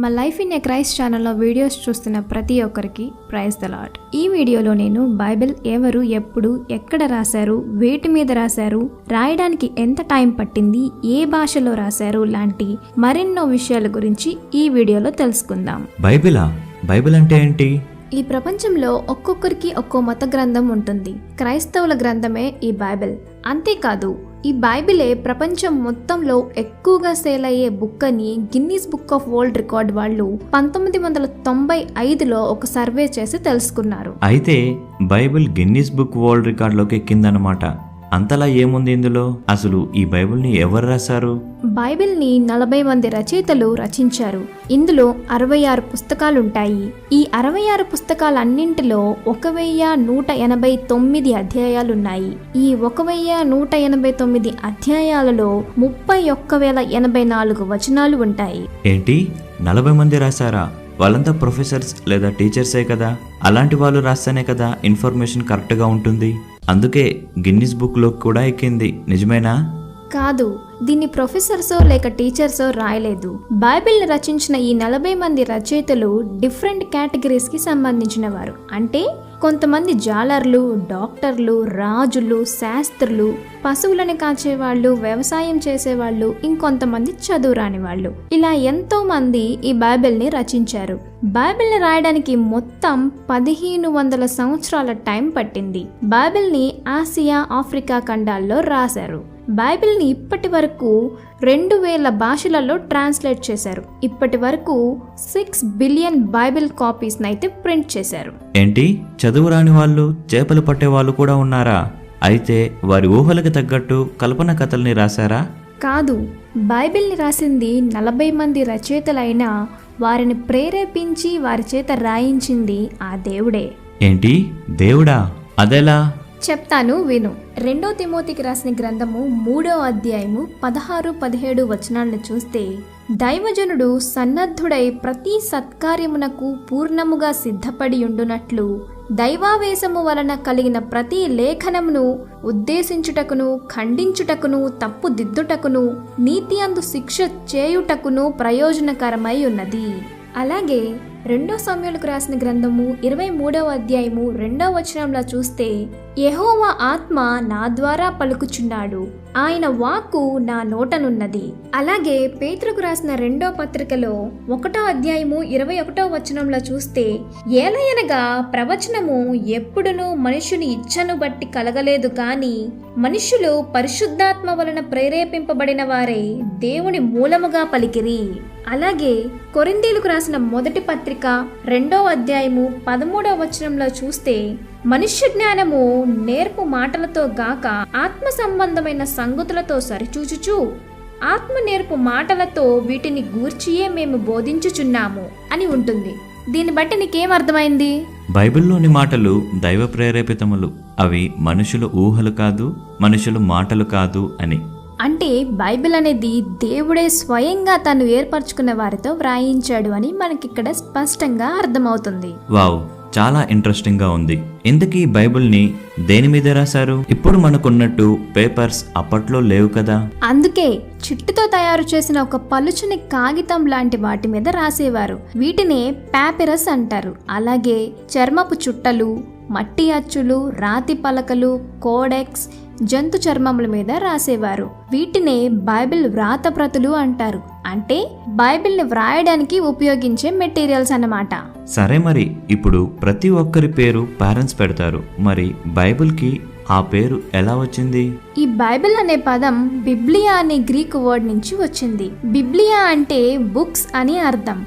మా life in a Christ ఛానల్లో videos చూస్తున్న ప్రతి ఒక్కరికి ప్రైజ్ ద లాట్ ఈ వీడియోలో నేను బైబిల్ ఎవరు ఎప్పుడు ఎక్కడ రాశారు వేటి మీద రాశారు రాయడానికి ఎంత టైం పట్టింది ఏ భాషలో రాశారు లాంటి మరెన్నో విషయాల గురించి ఈ వీడియోలో తెలుసుకుందాం. బైబిలా బైబిల్ అంటే ఏంటి? ఈ ప్రపంచంలో ఒక్కొక్కరికి ఒక్కో మత గ్రంథం ఉంటుంది. క్రైస్తవుల గ్రంథమే ఈ బైబిల్ అంతేకాదు ఈ బైబిలే ప్రపంచం మొత్తంలో ఎక్కువగా సేల్ అయ్యే బుక్ అని Guinness book of world record వాళ్ళు పంతొమ్మిది వందల తొంభై ఐదులో ఒక సర్వే చేసి తెలుసుకున్నారు. అయితే బైబిల్ గిన్నీస్ బుక్ వరల్డ్ రికార్డులోకి ఎక్కిందనమాట అంతలా ఏముంది ఇందులో? అసలు ఈ బైబిల్ని ఎవరు రాశారు? బైబిల్ని నలభై మంది రచయితలు రచించారు. ఇందులో అరవై ఆరు పుస్తకాలుంటాయి. ఈ అరవై ఆరు పుస్తకాలన్నింటిలో ఒక వెయ్యి నూట ఎనభై తొమ్మిది అధ్యాయాలున్నాయి. ఈ ఒక వెయ్యి నూట ఎనభై తొమ్మిది అధ్యాయాలలో ముప్పై ఒక్క వేల ఎనభై నాలుగు వచనాలు ఉంటాయి. ఏంటి? నలభై మంది రాశారా? వాళ్ళంతా ప్రొఫెసర్స్ లేదా టీచర్సే కదా? అలాంటి వాళ్ళు రాస్తేనే కదా ఇన్ఫర్మేషన్ కరెక్ట్గా ఉంటుంది? అందుకే గిన్నిస్ బుక్లో కూడా ఎక్కింది. నిజమేనా? కాదు దీన్ని ప్రొఫెసర్సో లేక టీచర్సో రాయలేదు. బైబిల్ని రచించిన ఈ నలభై మంది రచయితలు డిఫరెంట్ కేటగిరీస్కి సంబంధించిన వారు అంటే కొంతమంది జాలర్లు డాక్టర్లు రాజులు శాస్త్రులు పశువులను కాచేవాళ్ళు వ్యవసాయం చేసేవాళ్ళు ఇంకొంతమంది చదువు రాని వాళ్ళు ఇలా ఎంతో మంది ఈ బైబిల్ని రచించారు. బైబిల్ని రాయడానికి మొత్తం పదిహేను వందల సంవత్సరాల టైం పట్టింది. బైబిల్ని ఆసియా ఆఫ్రికా ఖండాల్లో రాశారు. బైబిల్ని ఇప్పటి వరకు రెండు వేల భాషలలో ట్రాన్స్లేట్ చేశారు. ఇప్పటి వరకు సిక్స్ బిలియన్ బైబిల్ కాపీస్ని అయితే ప్రింట్ చేశారు. ఏంటి? చదువు రాని వాళ్ళు చేపలు పట్టే వాళ్ళు కూడా ఉన్నారా? అయితే వారి ఊహలకు తగ్గట్టు కల్పన కథల్ని రాశారా? కాదు బైబిల్ని రాసింది నలభై మంది రచయితలైనా వారిని ప్రేరేపించి వారి చేత రాయించింది ఆ దేవుడే. ఏంటి? దేవుడా? అదెలా? చెప్తాను విను. రెండో తిమోతికి రాసిన గ్రంథము మూడో అధ్యాయము పదహారు పదిహేడు వచనాలను చూస్తే దైవజనుడు సన్నద్ధుడై ప్రతి సత్కార్యమునకు పూర్ణముగా సిద్ధపడి ఉండునట్లు దైవావేశము వలన కలిగిన ప్రతి లేఖనమును ఉద్దేశించుటకును ఖండించుటకును తప్పు దిద్దుటకును నీతి అందు శిక్ష చేయుటకును ప్రయోజనకరమై ఉన్నది. అలాగే రెండో సమయంలోకి రాసిన గ్రంథము ఇరవై మూడవ అధ్యాయము రెండవ వచనంలో చూస్తే యహోవా ఆత్మ నా ద్వారా పలుకుచున్నాడు. ఆయన వాక్కు నా నోటనున్నది. అలాగే పేతురుకు రాసిన రెండో పత్రికలో ఒకటో అధ్యాయము ఇరవై ఒకటో వచనంలో చూస్తే ఏలయనగా ప్రవచనము ఎప్పుడునూ మనుషుని ఇచ్చను బట్టి కలగలేదు కానీ మనుషులు పరిశుద్ధాత్మ వలన ప్రేరేపింపబడిన వారే దేవుని మూలముగా పలికిరి. అలాగే కొరిందీలకు రాసిన మొదటి పత్రిక రెండో అధ్యాయము పదమూడవ వచనంలో చూస్తే మనుష్య జ్ఞానము నేర్పు మాటలతో గాక ఆత్మ సంబంధమైన సంగతులతో సరిచూచుచు ఆత్మ నేర్పు మాటలతో వీటిని గూర్చియే మేము బోధించుచున్నాము అని ఉంటుంది. దీన్ని బట్టి నీకేం అర్థమైంది? బైబిల్లోని మాటలు దైవ ప్రేరేపితములు. అవి మనుషుల ఊహలు కాదు మనుషుల మాటలు కాదు అని. అంటే బైబిల్ అనేది దేవుడే స్వయంగా తను ఏర్పరచుకున్న వారితో వ్రాయించాడు అని మనకిక్కడ స్పష్టంగా అర్థమవుతుంది. వావ్ చాలా ఇంట్రెస్టింగ్గా ఉంది ఇంతకీ బైబిల్ని దేని మీద రాశారు? ఇప్పుడు మనకున్నట్టు పేపర్స్ అప్పట్లో లేవు కదా? అందుకే చిట్టుతో తయారు చేసిన ఒక పలుచని కాగితం లాంటి వాటి మీద రాసేవారు. వీటినే పాపిరస్ అంటారు. అలాగే చర్మపు చుట్టలు మట్టి అచ్చులు రాతి పలకలు కోడెక్స్ జంతు చర్మముల మీద రాసేవారు. వీటినే బైబిల్ వ్రాతప్రతులు అంటారు. అంటే బైబిల్ని వ్రాయడానికి ఉపయోగించే మెటీరియల్స్ అన్నమాట. సరే మరి ఇప్పుడు ప్రతి ఒక్కరి పేరు పేరెంట్స్ పెడతారు. మరి బైబిల్కి ఆ పేరు ఎలా వచ్చింది? ఈ బైబిల్ అనే పదం బిబ్లియా అనే గ్రీక్ వర్డ్ నుంచి వచ్చింది. బిబ్లియా అంటే బుక్స్ అని అర్థం.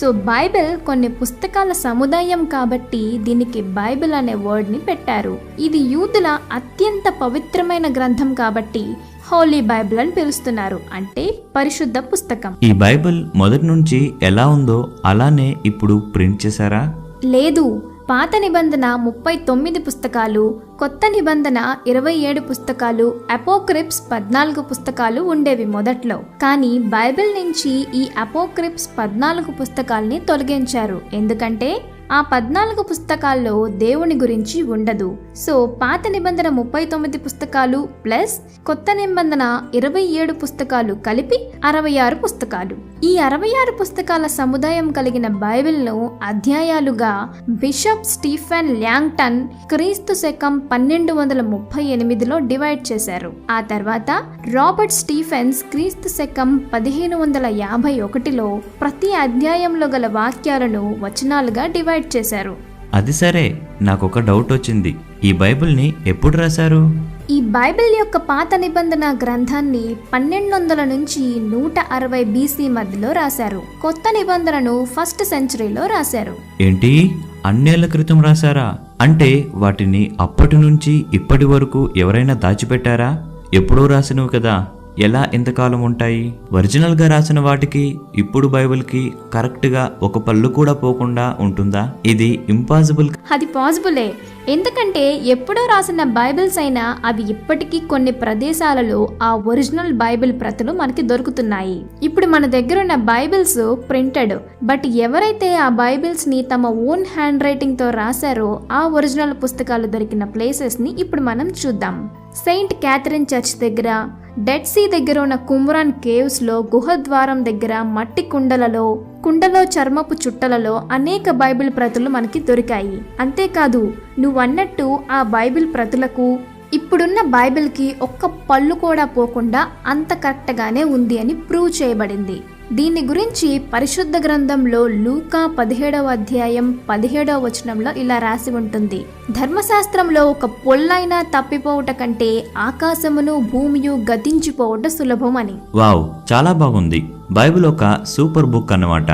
సో బైబిల్ కొన్ని పుస్తకాల సముదాయం కాబట్టి దీనికి బైబిల్ అనే వర్డ్ని పెట్టారు. ఇది యూదుల అత్యంత పవిత్రమైన గ్రంథం కాబట్టి హోలీ బైబిల్ అని పిలుస్తున్నారు. అంటే పరిశుద్ధ పుస్తకం. ఈ బైబిల్ మొదటి నుంచి ఎలా ఉందో అలానే ఇప్పుడు ప్రింట్ చేశారా? లేదు. పాత నిబంధన ముప్పై తొమ్మిది పుస్తకాలు కొత్త నిబంధన ఇరవై ఏడు పుస్తకాలు అపోక్రిప్స్ పద్నాలుగు పుస్తకాలు ఉండేవి మొదట్లో. కానీ బైబిల్ నుంచి ఈ అపోక్రిప్స్ పద్నాలుగు పుస్తకాల్ని తొలగించారు. ఎందుకంటే ఆ పద్నాలుగు పుస్తకాల్లో దేవుని గురించి ఉండదు. సో పాత నిబంధన ముప్పై తొమ్మిది పుస్తకాలు ప్లస్ కొత్త నిబంధన ఇరవై ఏడు పుస్తకాలు కలిపి అరవై ఆరు పుస్తకాలు. ఈ అరవై ఆరు పుస్తకాల సముదాయం కలిగిన బైబిల్ను అధ్యాయాలుగా బిషప్ స్టీఫెన్ ల్యాంగ్టన్ క్రీస్తు శకం పన్నెండు వందల ముప్పై ఎనిమిదిలో డివైడ్ చేశారు. ఆ తర్వాత రాబర్ట్ స్టీఫెన్స్ క్రీస్తు శకం పదిహేను వందల యాభై ఒకటిలో ప్రతి అధ్యాయంలో గల వాక్యాలను వచనాలుగా డివైడ్ చేశారు. అది సరే నాకు ఒక డౌట్ వచ్చింది. ఈ బైబిల్ని ఎప్పుడు రాశారు? ఈ బైబిల్ యొక్క పాత నిబంధన గ్రంథాన్ని పన్నెండు వందల నుంచి నూట అరవై బీసీ మధ్యలో రాశారు. కొత్త నిబంధనను ఫస్ట్ సెంచరీలో రాశారు. ఏంటి? అన్నేళ్ళ క్రితం రాశారా? అంటే వాటిని అప్పటి నుంచి ఇప్పటి వరకు ఎవరైనా దాచిపెట్టారా? ఎప్పుడో రాసినవి కదా. ఎలా ఎంతకాలం ఉంటాయి? ఒరిజినల్గా రాసిన వాటికి ఇప్పుడు బైబిల్కి కరెక్ట్గా ఒక పళ్ళు కూడా పోకుండా ఉంటుందా? ఇది ఇంపాసిబుల్ అది పాసిబులే. ఎందుకంటే ఎప్పుడో రాసిన బైబిల్స్ అయినా అవి ఇప్పటికీ కొన్ని ప్రదేశాలలో ఆ ఒరిజినల్ బైబిల్ ప్రతులు మనకి దొరుకుతున్నాయి. ఇప్పుడు మన దగ్గర ఉన్న బైబిల్స్ ప్రింటెడ్. బట్ ఎవరైతే ఆ బైబిల్స్ని తమ ఓన్ హ్యాండ్ రైటింగ్తో రాశారో ఆ ఒరిజినల్ పుస్తకాలు దొరికిన ప్లేసెస్ని ఇప్పుడు మనం చూద్దాం. సెయింట్ క్యాథరిన్ చర్చ్ దగ్గర డెడ్ సీ దగ్గర ఉన్న కుమ్రాన్ కేవ్స్లో గుహ గుహద్వారం దగ్గర మట్టి కుండలలో కుండలో చర్మపు చుట్టలలో అనేక బైబిల్ ప్రతులు మనకి దొరికాయి. అంతేకాదు నువ్వన్నట్టు ఆ బైబిల్ ప్రతులకు ఇప్పుడున్న బైబిల్కి ఒక్క పళ్ళు కూడా పోకుండా అంత కరెక్ట్గానే ఉంది అని ప్రూవ్ చేయబడింది. దీని గురించి పరిశుద్ధ గ్రంథంలో లూకా పదిహేడవ అధ్యాయం పదిహేడవ వచనంలో ఇలా రాసి ఉంటుంది. ధర్మశాస్త్రంలో ఒక పొల్లైనా తప్పిపోవుట కంటే ఆకాశమును భూమియు గతించిపోవట సులభం అని. వావ్ చాలా బాగుంది. బైబిల్ ఒక సూపర్ బుక్ అన్నమాట.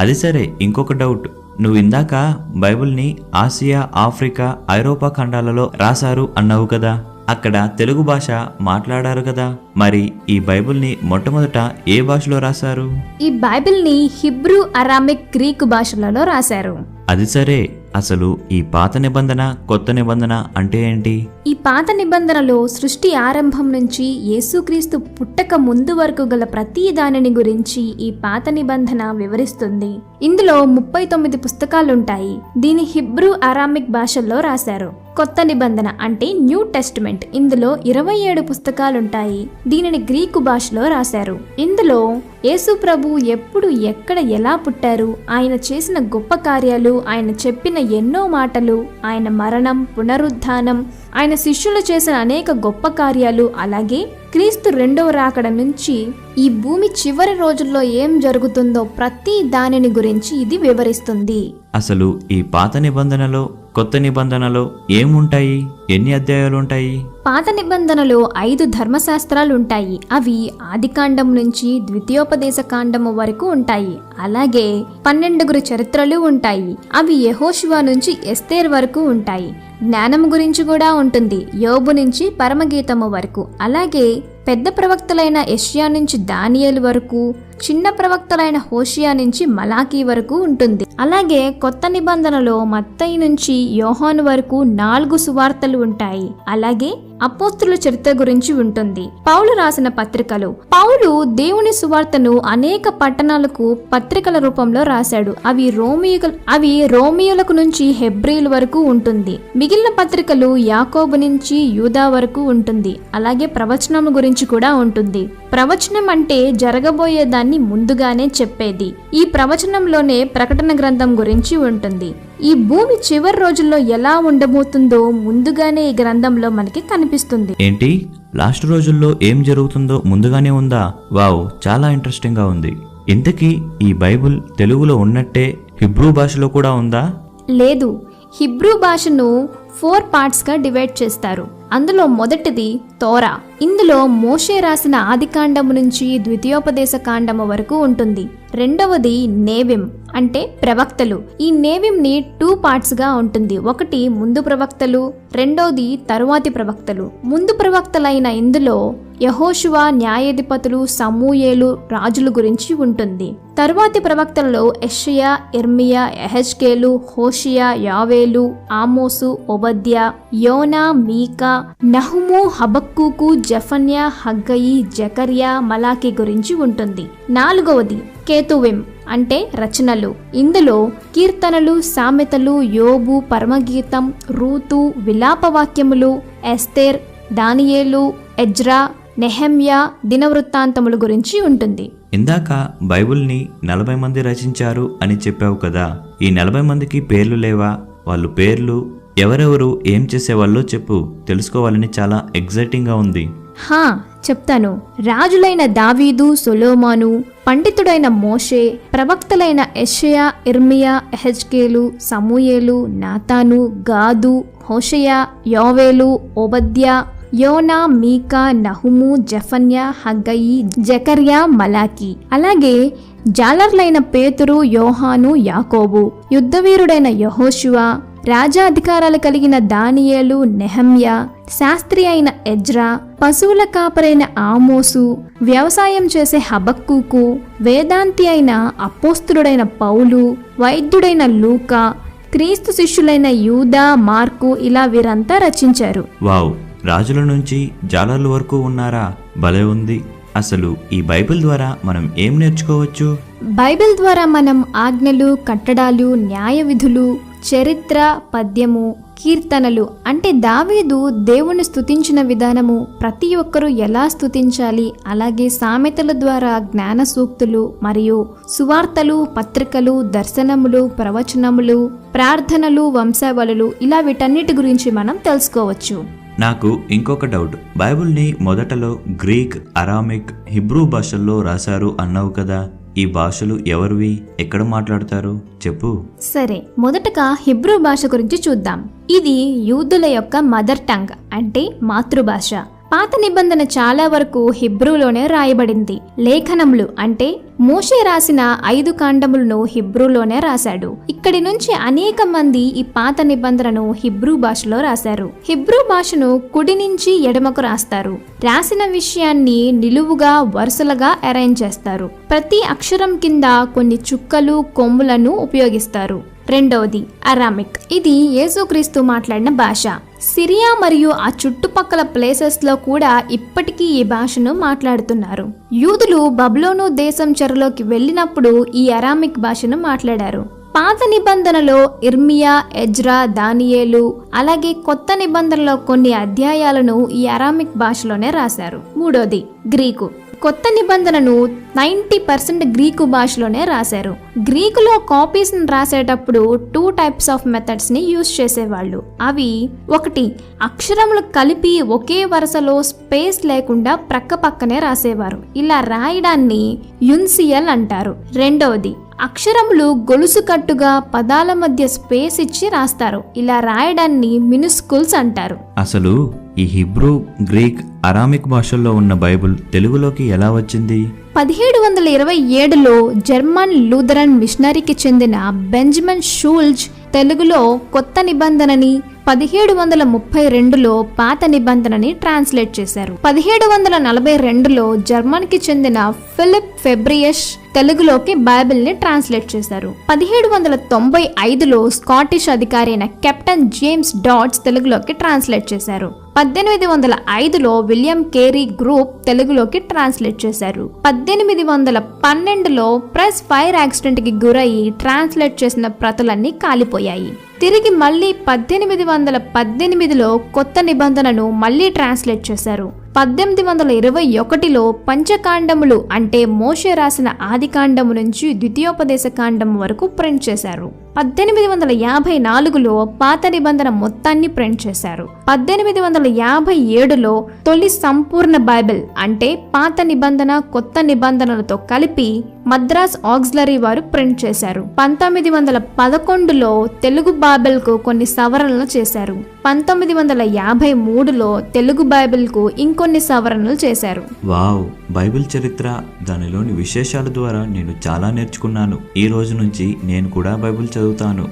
అది సరే ఇంకొక డౌట్. నువ్వు ఇందాక బైబిల్ని ఆసియా ఆఫ్రికా ఐరోపా ఖండాలలో రాశారు అన్నావు కదా? అక్కడ తెలుగు భాష మాట్లాడారు కదా. మరి ఈ బైబిల్ని మొట్టమొదట ఏ భాషలో రాశారు? ఈ బైబిల్ని హిబ్రూ అరామిక్ గ్రీకు భాషలలో రాశారు. అది సరే అసలు ఈ పాత నిబంధన కొత్త నిబంధన అంటే ఏంటి? ఈ పాత నిబంధనలో సృష్టి ఆరంభం నుంచి యేసుక్రీస్తు పుట్టక ముందు వరకు గల ప్రతి దానిని గురించి ఈ పాత నిబంధన వివరిస్తుంది. ఇందులో ముప్పై తొమ్మిది పుస్తకాలుంటాయి. దీని హిబ్రూ అరామిక్ భాషల్లో రాశారు. కొత్త నిబంధన అంటే న్యూ టెస్ట్మెంట్. ఇందులో ఇరవై ఏడు పుస్తకాలుంటాయి. దీనిని గ్రీకు భాషలో రాశారు. ఇందులో యేసు ప్రభు ఎప్పుడు ఎక్కడ ఎలా పుట్టారు? ఆయన చేసిన గొప్ప కార్యాలు ఆయన చెప్పిన ఎన్నో మాటలు ఆయన మరణం పునరుద్ధానం ఆయన శిష్యులు చేసిన అనేక గొప్ప కార్యాలు అలాగే క్రీస్తు రెండవ రాకడ నుంచి ఈ భూమి చివరి రోజుల్లో ఏం జరుగుతుందో ప్రతి దానిని గురించి ఇది వివరిస్తుంది. అసలు ఈ పాత నిబంధనలో కొత్త నిబంధనలో ఏముంటాయి? ఎన్ని అధ్యాయాలు ఉంటాయి పాత నిబంధనలో ఐదు ధర్మశాస్త్రాలు ఉంటాయి అవి ఆదికాండం నుంచి ద్వితీయోపదేశ కాండము వరకు ఉంటాయి. అలాగే పన్నెండుగురు చరిత్రలు ఉంటాయి. అవి యహోశివా నుంచి ఎస్తేర్ వరకు ఉంటాయి. జ్ఞానం గురించి కూడా ఉంటుంది. యోబు నుంచి పరమగీతము వరకు. అలాగే పెద్ద ప్రవక్తలైన ఎషియా నుంచి దానియేలు వరకు చిన్న ప్రవక్తలైన హోషియా నుంచి మలాకీ వరకు ఉంటుంది. అలాగే కొత్త నిబంధనలో మత్తయి నుంచి యోహాను వరకు నాలుగు సువార్తలు ఉంటాయి. అలాగే అపోస్తుల చరిత్ర గురించి ఉంటుంది. పౌలు రాసిన పత్రికలు. పౌలు దేవుని సువార్తను అనేక పట్టణాలకు పత్రికల రూపంలో రాశాడు. అవి రోమియు అవి రోమియోలకు నుంచి హెబ్రిల్ వరకు ఉంటుంది. మిగిలిన పత్రికలు యాకోబు నుంచి యూదా వరకు ఉంటుంది. అలాగే ప్రవచనం గురించి కూడా ఉంటుంది. ప్రవచనం అంటే జరగబోయే దాన్ని ముందుగానే చెప్పేది. ఈ ప్రవచనంలోనే ప్రకటన గ్రంథం గురించి ఉంటుంది. ఈ భూమి చివరి రోజుల్లో ఎలా ఉండబోతుందో ముందుగానే ఈ గ్రంథంలో మనకి కనిపిస్తుంది. ఏంటి? లాస్ట్ రోజుల్లో ఏం జరుగుతుందో ముందుగానే ఉందా? వావ్ చాలా ఇంట్రెస్టింగ్గా ఉంది. ఇంతకీ ఈ బైబిల్ తెలుగులో ఉన్నట్టే హిబ్రూ భాషలో కూడా ఉందా? లేదు. హిబ్రూ భాషను ఫోర్ పార్ట్స్గా డివైడ్ చేస్తారు. అందులో మొదటిది తోరా. ఇందులో మోషే రాసిన ఆదికాండము నుంచి ద్వితీయోపదేశ కాండము వరకు ఉంటుంది. రెండవది నేవిం అంటే ప్రవక్తలు. ఈ నేవింని టూ పార్ట్స్గా ఉంటుంది. ఒకటి ముందు ప్రవక్తలు రెండవది తరువాతి ప్రవక్తలు. ముందు ప్రవక్తలైన ఇందులో యహోషువ న్యాయాధిపతులు సమూయేలు రాజుల గురించి ఉంటుంది. తరువాతి ప్రవక్తలలో ఎషియా ఎర్మియా ఎహెజ్కేలు హోషియా యావేలు ఆమోసు ఒబద్య యోనా మీకా నహుము హబక్కుకు జఫన్యా హగ్గయి జకర్యా మలాకి గురించి ఉంటుంది. నాలుగవది కేతువిం అంటే రచనలు. ఇందులో కీర్తనలు సామెతలు యోబు పరమగీతం రూతు విలాపవాక్యములు ఎస్తేర్ దానియేలు ఎజ్రా నెహమ్యా దినవృత్తాంతముల గురించి ఉంటుంది. ఇందాక బైబిల్ని నలభై మంది రచించారు అని చెప్పావు కదా. ఈ నలభై మందికి పేర్లు లేవా? వాళ్ళు పేర్లు ఎవరెవరు ఏం చేసేవాళ్ళో చెప్పు. తెలుసుకోవాలని చాలా ఎగ్జైటింగ్గా ఉంది. హా చెప్తాను. రాజులైన దావీదు సొలోమాను పండితుడైన మోషే ప్రవక్తలైన ఎషయా ఇర్మియా ఎహెజ్కేలు సమూయేలు నాతాను గాదు హోషయా యోవేలు ఓబద్యా యోనా మీకా నహుము జఫన్యా హగ్గయి జకర్యా మలాకి. అలాగే జాలర్లైన పేతురు యోహాను యాకోబు యుద్ధవీరుడైన యహోశివ రాజాధికారాలు కలిగిన దానియేలు నెహమ్యా శాస్త్రి అయిన ఎజ్రా పశువుల కాపరైన ఆమోసు వ్యవసాయం చేసే హబక్కుకు వేదాంతి అయిన అపోస్తుడైన పౌలు వైద్యుడైన లూకా క్రీస్తు శిష్యులైన యూదా మార్కు ఇలా వీరంతా రచించారు. వావ్ రాజుల నుంచి జాలర్ల వరకు ఉన్నారా? భలే ఉంది. అసలు ఈ బైబిల్ ద్వారా మనం ఏం నేర్చుకోవచ్చు? బైబిల్ ద్వారా మనం ఆజ్ఞలు కట్టడాలు న్యాయ విధులు చరిత్ర పద్యము కీర్తనలు అంటే దావీదు దేవుని స్థుతించిన విధానము ప్రతి ఒక్కరూ ఎలా స్థుతించాలి అలాగే సామెతల ద్వారా జ్ఞాన సూక్తులు మరియు సువార్తలు పత్రికలు దర్శనములు ప్రవచనములు ప్రార్థనలు వంశావళులు ఇలా వీటన్నిటి గురించి మనం తెలుసుకోవచ్చు. నాకు ఇంకొక డౌట్. బైబిల్ని మొదటలో గ్రీక్ అరామిక్ హిబ్రూ భాషల్లో రాశారు అన్నావు కదా? ఈ భాషలు ఎవరివి? ఎక్కడ మాట్లాడతారు? చెప్పు. సరే మొదటగా హిబ్రూ భాష గురించి చూద్దాం. ఇది యూదుల యొక్క మదర్ టంగ్ అంటే మాతృభాష. పాత నిబంధన చాలా వరకు హిబ్రూలోనే రాయబడింది. లేఖనములు అంటే మోషే రాసిన ఐదు కాండములను హిబ్రూలోనే రాశాడు. ఇక్కడి నుంచి అనేక మంది ఈ పాత నిబంధనను హిబ్రూ భాషలో రాశారు. హిబ్రూ భాషను కుడి నుంచి ఎడమకు రాస్తారు. రాసిన విషయాన్ని నిలువుగా వరుసలుగా అరేంజ్ చేస్తారు. ప్రతి అక్షరం కింద కొన్ని చుక్కలు కొమ్ములను ఉపయోగిస్తారు. రెండవది అరామిక్. ఇది యేసుక్రీస్తు మాట్లాడిన భాష. సిరియా మరియు ఆ చుట్టుపక్కల ప్లేసెస్లో కూడా ఇప్పటికీ ఈ భాషను మాట్లాడుతున్నారు. యూదులు బబ్లోను దేశం చెరలోకి వెళ్ళినప్పుడు ఈ అరామిక్ భాషను మాట్లాడారు. పాత నిబంధనలో ఇర్మియా ఎజ్రా దానియేలు అలాగే కొత్త నిబంధనలో కొన్ని అధ్యాయాలను ఈ అరామిక్ భాషలోనే రాశారు. మూడోది గ్రీకు. కొత్త నిబంధనను నైంటీ పర్సెంట్ గ్రీకు భాషలోనే రాశారు. గ్రీకులో కాపీస్ని రాసేటప్పుడు టూ టైప్స్ ఆఫ్ మెథడ్స్ని యూజ్ చేసేవాళ్ళు. అవి ఒకటి అక్షరములు కలిపి ఒకే వరుసలో స్పేస్ లేకుండా ప్రక్క పక్కనే రాసేవారు. ఇలా రాయడాన్ని యున్సియల్ అంటారు. రెండవది అక్షరములు గొలుసు కట్టుగా పదాల మధ్య స్పేస్ ఇచ్చి రాస్తారు. ఇలా రాయడాన్ని మినుస్కుల్స్ అంటారు. అసలు ఈ హిబ్రూ గ్రీక్ అరామిక్ భాషల్లో ఉన్న బైబిల్ తెలుగులోకి ఎలా వచ్చింది? పదిహేడు వందల ఇరవై ఏడులో జర్మన్ లూథరన్ మిషనరీకి చెందిన బెంజమిన్ షూల్జ్ తెలుగులో కొత్త నిబంధనని పదిహేడు వందల ముప్పై రెండులో పాత నిబంధనని ట్రాన్స్లేట్ చేశారు. పదిహేడు వందల నలభై రెండులో జర్మన్కి చెందిన ఫిలిప్ ఫెబ్రియస్ తెలుగులోకి బైబిల్ని ట్రాన్స్లేట్ చేశారు. పదిహేడు వందల తొంభై ఐదులో స్కాటిష్ అధికారి అయిన కెప్టెన్ జేమ్స్ డాట్స్ తెలుగులోకి ట్రాన్స్లేట్ చేశారు. పద్దెనిమిది వందల ఐదులో విలియం కేరీ గ్రూప్ తెలుగులోకి ట్రాన్స్లేట్ చేశారు. పద్దెనిమిది వందల పన్నెండులో ప్రెస్ ఫైర్ యాక్సిడెంట్కి గురయ్యి ట్రాన్స్లేట్ చేసిన ప్రతులన్నీ కాలిపోయాయి. తిరిగి మళ్ళీ పద్దెనిమిది వందల పద్దెనిమిదిలో కొత్త నిబంధనను మళ్ళీ ట్రాన్స్లేట్ చేశారు. పద్దెనిమిది వందల ఇరవై ఒకటిలో పంచకాండములు అంటే మోషే రాసిన ఆదికాండము నుంచి ద్వితీయోపదేశ కాండం వరకు ప్రింట్ చేశారు. పద్దెనిమిది వందల యాభై నాలుగులో పాత నిబంధన మొత్తాన్ని ప్రింట్ చేశారు. పద్దెనిమిది వందల యాభై ఏడులో తొలి సంపూర్ణ బైబిల్ అంటే పాత నిబంధన కొత్త నిబంధనలతో కలిపి మద్రాస్ ఆక్సిలరీ వారు ప్రింట్ చేశారు. పంతొమ్మిది వందల పదకొండులో తెలుగు బైబిల్కు కొన్ని సవరణలు చేశారు. పంతొమ్మిది వందల యాభై మూడులో తెలుగు బైబిల్కు ఇంకొన్ని సవరణలు చేశారు. వావ్! బైబిల్ చరిత్ర దానిలోని విశేషాల ద్వారా నేను చాలా నేర్చుకున్నాను. ఈ రోజు నుంచి నేను కూడా బైబిల్ చదువుతాను.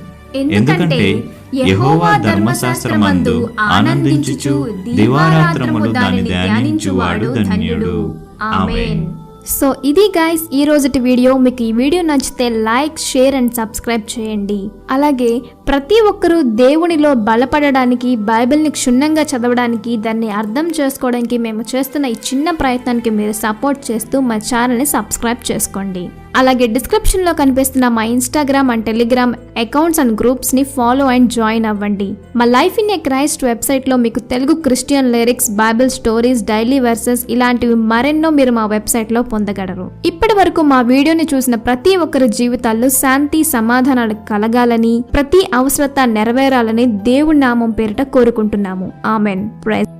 ఎందుకంటే యెహోవా ధర్మశాస్త్రమందు ఆనందించుచు దివారాత్రములు దాన్ని ధ్యానించువాడు ధన్యుడు. ఆమేన్. సో ఇది గైస్ ఈ రోజుటి వీడియో. మీకు ఈ వీడియో నచ్చితే లైక్ షేర్ అండ్ సబ్స్క్రైబ్ చేయండి. అలాగే ప్రతి ఒక్కరూ దేవునిలో బలపడడానికి బైబిల్ని క్షుణ్ణంగా చదవడానికి దాన్ని అర్థం చేసుకోవడానికి మేము చేస్తున్న ఈ చిన్న ప్రయత్నానికి మీరు సపోర్ట్ చేస్తూ మా ఛానల్ని సబ్స్క్రైబ్ చేసుకోండి. అలాగే డిస్క్రిప్షన్లో కనిపిస్తున్న మా Instagram and Telegram accounts and గ్రూప్స్ని follow and join అవ్వండి. మా లైఫ్ ఇన్ ఏ క్రైస్ట్ వెబ్సైట్లో మీకు Telugu Christian lyrics Bible stories daily verses ఇలాంటివి మరెన్నో మీరు మా వెబ్సైట్లో పొందగలరు. ఇప్పటి వరకు మా వీడియోని చూసిన ప్రతి ఒక్కరి జీవితాల్లో శాంతి సమాధానాలు కలగాలని ప్రతి అవసరత నెరవేరాలని దేవుడి నామం పేరిట కోరుకుంటున్నాము. Amen praise